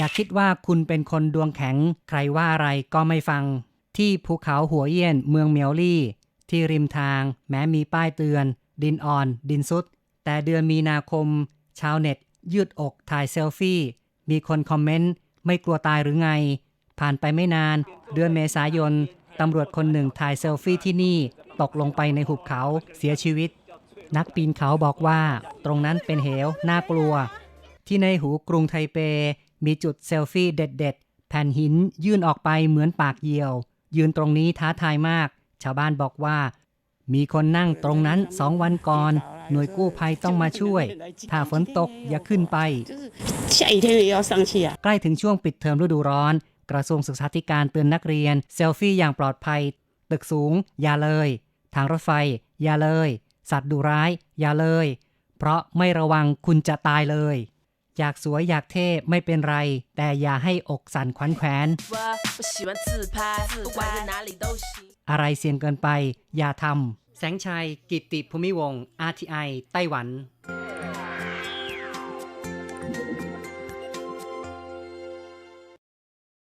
อย่าคิดว่าคุณเป็นคนดวงแข็ง ใครว่าอะไรก็ไม่ฟัง ที่ภูเขาหัวเยี่ยนเมืองเมียวลี่ ที่ริมทาง แม้มีป้ายเตือน ดินอ่อน ดินสุด แต่เดือนมีนาคม ชาวเน็ต ยืดอกถ่ายเซลฟี่ มีคนคอมเมนต์ ไม่กลัวตายหรือไง ผ่านไปไม่นาน เดือนเมษายนตำรวจคนหนึ่งถ่ายเซลฟี่ที่นี่ ตกลงไปในหุบเขาเสียชีวิต นักปีนเขาบอกว่า ตรงนั้นเป็นเหวน่ากลัว ที่ในหูกรุงไทเป มีจุดเซลฟี่เด็ด ๆ แผ่นหินยื่นออกไปเหมือนปากเหยี่ยว ยืนตรงนี้ท้าทายมาก ชาวบ้านบอกว่า มีคนนั่งตรงนั้นสองวันก่อน หน่วยกู้ภัยต้องมาช่วย ถ้าฝนตกอย่าขึ้นไป ใกล้ถึงช่วงปิดเทอมฤดูร้อน กระทรวงศึกษาธิการเตือนนักเรียน เซลฟี่อย่างปลอดภัย ตึกสูง อย่าเลย ทางรถไฟ อย่าเลย สัตว์ดุร้าย อย่าเลย เพราะไม่ระวังคุณจะตายเลย อยากสวยอยากเท่ไม่เป็นไร แต่อย่าให้อกสั่นขวัญแขวนอะไรเสี่ยงเกินไป อย่าทำแสงชัย กิติภูมิวง RTI ไต้หวัน